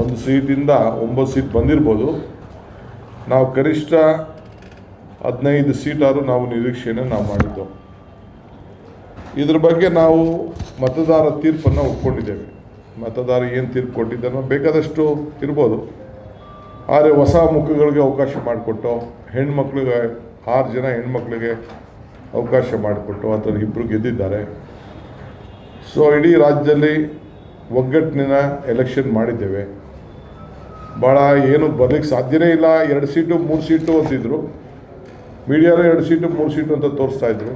ಒಂದು ಸೀಟಿಂದ ಒಂಬತ್ತು ಸೀಟ್ ಬಂದಿರ್ಬೋದು. ನಾವು ಕನಿಷ್ಠ ಹದಿನೈದು ಸೀಟಾದರೂ ನಾವು ನಿರೀಕ್ಷೆಯನ್ನು ನಾವು ಮಾಡಿದ್ದೆವು. ಇದ್ರ ಬಗ್ಗೆ ನಾವು ಮತದಾರ ತೀರ್ಪನ್ನು ಒಪ್ಕೊಂಡಿದ್ದೇವೆ. ಮತದಾರ ಏನು ತೀರ್ಪು ಕೊಟ್ಟಿದ್ದಾನೋ ಬೇಕಾದಷ್ಟು ಇರ್ಬೋದು. ಆದರೆ ಹೊಸ ಮುಖಗಳಿಗೆ ಅವಕಾಶ ಮಾಡಿಕೊಟ್ಟು, ಹೆಣ್ಮಕ್ಳಿಗೆ, ಆರು ಜನ ಹೆಣ್ಮಕ್ಳಿಗೆ ಅವಕಾಶ ಮಾಡಿಕೊಟ್ಟು, ಅಥವಾ ಇಬ್ಬರು ಗೆದ್ದಿದ್ದಾರೆ. ಸೊ ಇಡೀ ರಾಜ್ಯದಲ್ಲಿ ಒಗ್ಗಟ್ಟಿನ ಎಲೆಕ್ಷನ್ ಮಾಡಿದ್ದೇವೆ. ಭಾಳ ಏನು ಬರಲಿಕ್ಕೆ ಸಾಧ್ಯನೇ ಇಲ್ಲ. ಎರಡು ಸೀಟು, ಮೂರು ಸೀಟು ಅಂತಿದ್ರು. ಮೀಡಿಯಾರು ಎರಡು ಸೀಟು, ಮೂರು ಸೀಟು ಅಂತ ತೋರಿಸ್ತಾ ಇದ್ರು.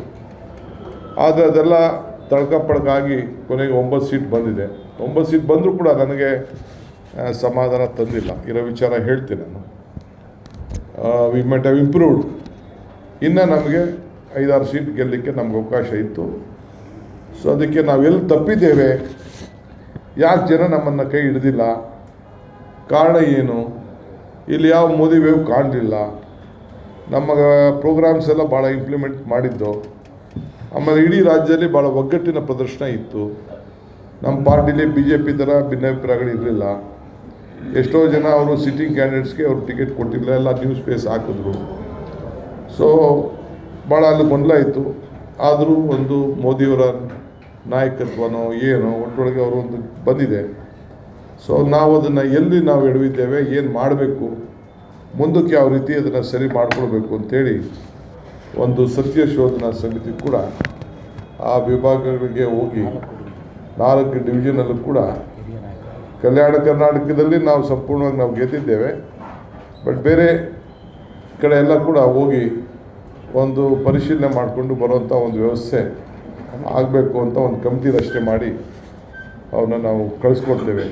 ಆದರೆ ಅದೆಲ್ಲ ತಡ್ಕಪಡ್ಕಾಗಿ ಕೊನೆಗೆ ಒಂಬತ್ತು ಸೀಟ್ ಬಂದಿದೆ. ಒಂಬತ್ತು ಸೀಟ್ ಬಂದರೂ ಕೂಡ ನನಗೆ ಸಮಾಧಾನ ತಂದಿಲ್ಲ. ಇರೋ ವಿಚಾರ ಹೇಳ್ತೀನಿ ನಾನು. ವಿ ಮೆಟ್ ಹ್ಯಾವ್ ಇಂಪ್ರೂವ್ಡ್ ಇನ್ನು ನಮಗೆ ಐದಾರು ಸೀಟ್ ಗೆಲ್ಲಲಿಕ್ಕೆ ನಮ್ಗೆ ಅವಕಾಶ ಇತ್ತು. ಸೊ ಅದಕ್ಕೆ ನಾವೆಲ್ಲಿ ತಪ್ಪಿದ್ದೇವೆ? ಯಾಕೆ ಜನ ನಮ್ಮನ್ನು ಕೈ ಹಿಡ್ದಿಲ್ಲ? ಕಾರಣ ಏನು? ಇಲ್ಲಿ ಯಾವ ಮೋದಿ ವೇವ್ ಕಾಣಲಿಲ್ಲ. ನಮ್ಮ ಪ್ರೋಗ್ರಾಮ್ಸ್ ಎಲ್ಲ ಭಾಳ ಇಂಪ್ಲಿಮೆಂಟ್ ಮಾಡಿದ್ದು. ಆಮೇಲೆ ಇಡೀ ರಾಜ್ಯದಲ್ಲಿ ಭಾಳ ಒಗ್ಗಟ್ಟಿನ ಪ್ರದರ್ಶನ ಇತ್ತು. ನಮ್ಮ ಪಾರ್ಟಿಲಿ ಬಿ ಜೆ ಪಿ ಥರ ಭಿನ್ನಾಭಿಪ್ರಾಯಗಳು ಇರಲಿಲ್ಲ. ಎಷ್ಟೋ ಜನ ಅವರು ಸಿಟ್ಟಿಂಗ್ ಕ್ಯಾಂಡಿಡೇಟ್ಸ್ಗೆ ಅವ್ರು ಟಿಕೆಟ್ ಕೊಟ್ಟಿಲ್ಲ, ಎಲ್ಲ ನ್ಯೂಸ್ ಪೇಸ್ ಹಾಕಿದ್ರು. ಸೊ ಭಾಳ ಅಲ್ಲಿ ಗೊಂದಲ ಇತ್ತು. ಆದರೂ ಒಂದು ಮೋದಿಯವರ ನಾಯಕತ್ವನೋ ಏನೋ ಒಟ್ಟೊಳಗೆ ಅವರು ಒಂದು ಬಂದಿದೆ. ಸೊ ನಾವು ಅದನ್ನು ಎಲ್ಲಿ ನಾವು ಎಡವಿದ್ದೇವೆ, ಏನು ಮಾಡಬೇಕು, ಮುಂದಕ್ಕೆ ಯಾವ ರೀತಿ ಅದನ್ನು ಸರಿ ಮಾಡಿಕೊಳ್ಬೇಕು ಅಂತೇಳಿ ಒಂದು ಸತ್ಯ ಶೋಧನಾ ಸಮಿತಿ ಕೂಡ ಆ ವಿಭಾಗಗಳಿಗೆ ಹೋಗಿ, ನಾಲ್ಕು ಡಿವಿಷನಲ್ಲೂ ಕೂಡ ಕಲ್ಯಾಣ ಕರ್ನಾಟಕದಲ್ಲಿ ನಾವು ಸಂಪೂರ್ಣವಾಗಿ ನಾವು ಗೆದ್ದಿದ್ದೇವೆ. ಬಟ್ ಬೇರೆ ಕಡೆ ಎಲ್ಲ ಕೂಡ ಹೋಗಿ ಒಂದು ಪರಿಶೀಲನೆ ಮಾಡಿಕೊಂಡು ಬರುವಂಥ ಒಂದು ವ್ಯವಸ್ಥೆ ಆಗಬೇಕು ಅಂತ ಒಂದು ಕಮಿಟಿ ರಚನೆ ಮಾಡಿ ಅವನ್ನ ನಾವು ಕಳಿಸ್ಕೊಡ್ತೇವೆ.